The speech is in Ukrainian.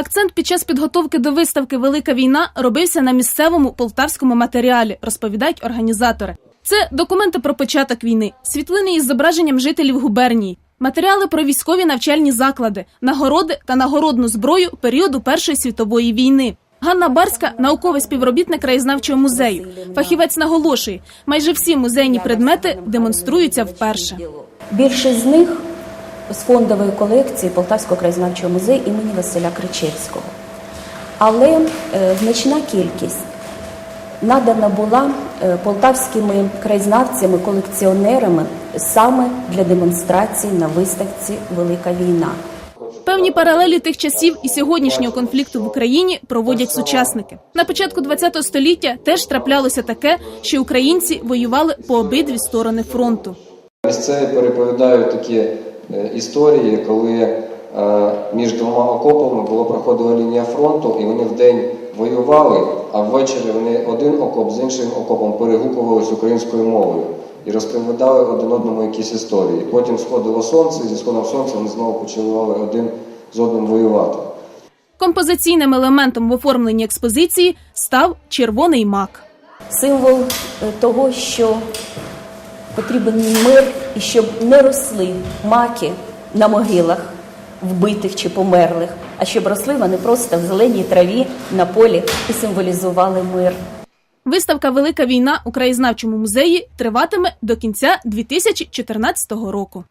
Акцент під час підготовки до виставки Велика війна робився на місцевому полтавському матеріалі, розповідають організатори. Це документи про початок війни, світлини із зображенням жителів губернії, матеріали про військові навчальні заклади, нагороди та нагородну зброю періоду Першої світової війни. Ганна Барська, науковий співробітник краєзнавчого музею. Фахівець наголошує, майже всі музейні предмети демонструються вперше. Більшість з них з фондової колекції Полтавського краєзнавчого музею імені Василя Кричевського. Але е, значна кількість надана була е, полтавськими краєзнавцями, колекціонерами саме для демонстрації на виставці Велика війна. Певні паралелі тих часів і сьогоднішнього конфлікту в Україні проводять сучасники. На початку ХХ століття теж траплялося таке, що українці воювали по обидві сторони фронту. Місцеві переповідають такі історії, коли е, між двома окопами була проходила лінія фронту, і вони вдень воювали, а ввечері вони один окоп з іншим окопом перегукувалися українською мовою і розповідали один одному якісь історії. Потім сходило сонце, і зі сходом сонця вони знову почали один з одним воювати. Композиційним елементом в оформленні експозиції став червоний мак. Символ е, того, що потрібен мир і щоб не росли маки на могилах вбитих чи померлих, а щоб росли вони просто в зеленій траві на полі і символізували мир. Виставка Велика війна у краєзнавчому музеї триватиме до кінця 2014 року.